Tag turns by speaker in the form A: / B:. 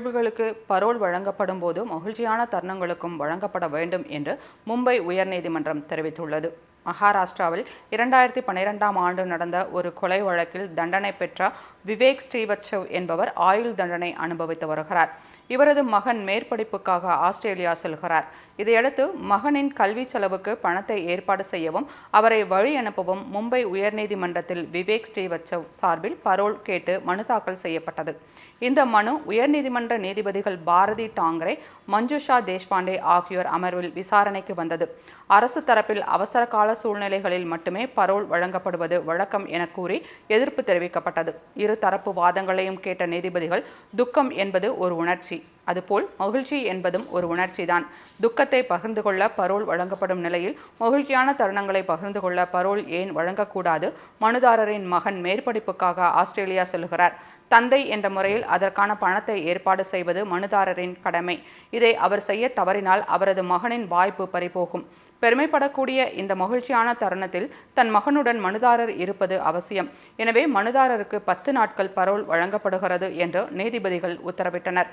A: நிகழ்வுகளுக்கு பரோல் வழங்கப்படும் போது மகிழ்ச்சியான தருணங்களுக்கும் வழங்கப்பட வேண்டும் என்று மும்பை உயர்நீதிமன்றம் தெரிவித்துள்ளது. மகாராஷ்டிராவில் இரண்டாயிரத்தி பன்னிரெண்டாம் ஆண்டு நடந்த ஒரு கொலை வழக்கில் தண்டனை பெற்ற விவேக் ஸ்ரீவத்சவ் என்பவர் ஆயுள் தண்டனை அனுபவித்து வருகிறார். இவரது மகன் மேற்படிப்புக்காக ஆஸ்திரேலியா செல்கிறார். இதையடுத்து மகனின் கல்வி செலவுக்கு பணத்தை ஏற்பாடு செய்யவும் அவரை வழி அனுப்பவும் மும்பை உயர்நீதிமன்றத்தில் விவேக் ஸ்ரீவத்சவ் சார்பில் பரோல் கேட்டு மனு தாக்கல் செய்யப்பட்டது. இந்த மனு உயர்நீதிமன்ற நீதிபதிகள் பாரதி டாங்கரே மஞ்சுஷா தேஷ்பாண்டே ஆகியோர் அமர்வில் விசாரணைக்கு வந்தது. அரசு தரப்பில் அவசர கால சூழ்நிலைகளில் மட்டுமே பரோல் வழங்கப்படுவது வழக்கம் என கூறி எதிர்ப்பு தெரிவிக்கப்பட்டது. இரு தரப்பு வாதங்களையும் கேட்ட நீதிபதிகள் துக்கம் என்பது ஒரு உணர்ச்சி. அதுபோல் மகிழ்ச்சி என்பதும் ஒரு உணர்ச்சிதான். துக்கத்தை பகிர்ந்து கொள்ள பரோல் வழங்கப்படும் நிலையில் மகிழ்ச்சியான தருணங்களை பகிர்ந்து கொள்ள பரோல் ஏன் வழங்கக்கூடாது? மனுதாரரின் மகன் மேற்படிப்புக்காக ஆஸ்திரேலியா செல்கிறார். தந்தை என்ற முறையில் அதற்கான பணத்தை ஏற்பாடு செய்வது மனுதாரரின் கடமை. இதை அவர் செய்ய தவறினால் அவரது மகனின் வாய்ப்பு பறிபோகும். பெருமைப்படக்கூடிய இந்த மகிழ்ச்சியான தருணத்தில் தன் மகனுடன் மனுதாரர் இருப்பது அவசியம். எனவே மனுதாரருக்கு பத்து நாட்கள் பரோல் வழங்கப்படுகிறது என்று நீதிபதிகள் உத்தரவிட்டனர்.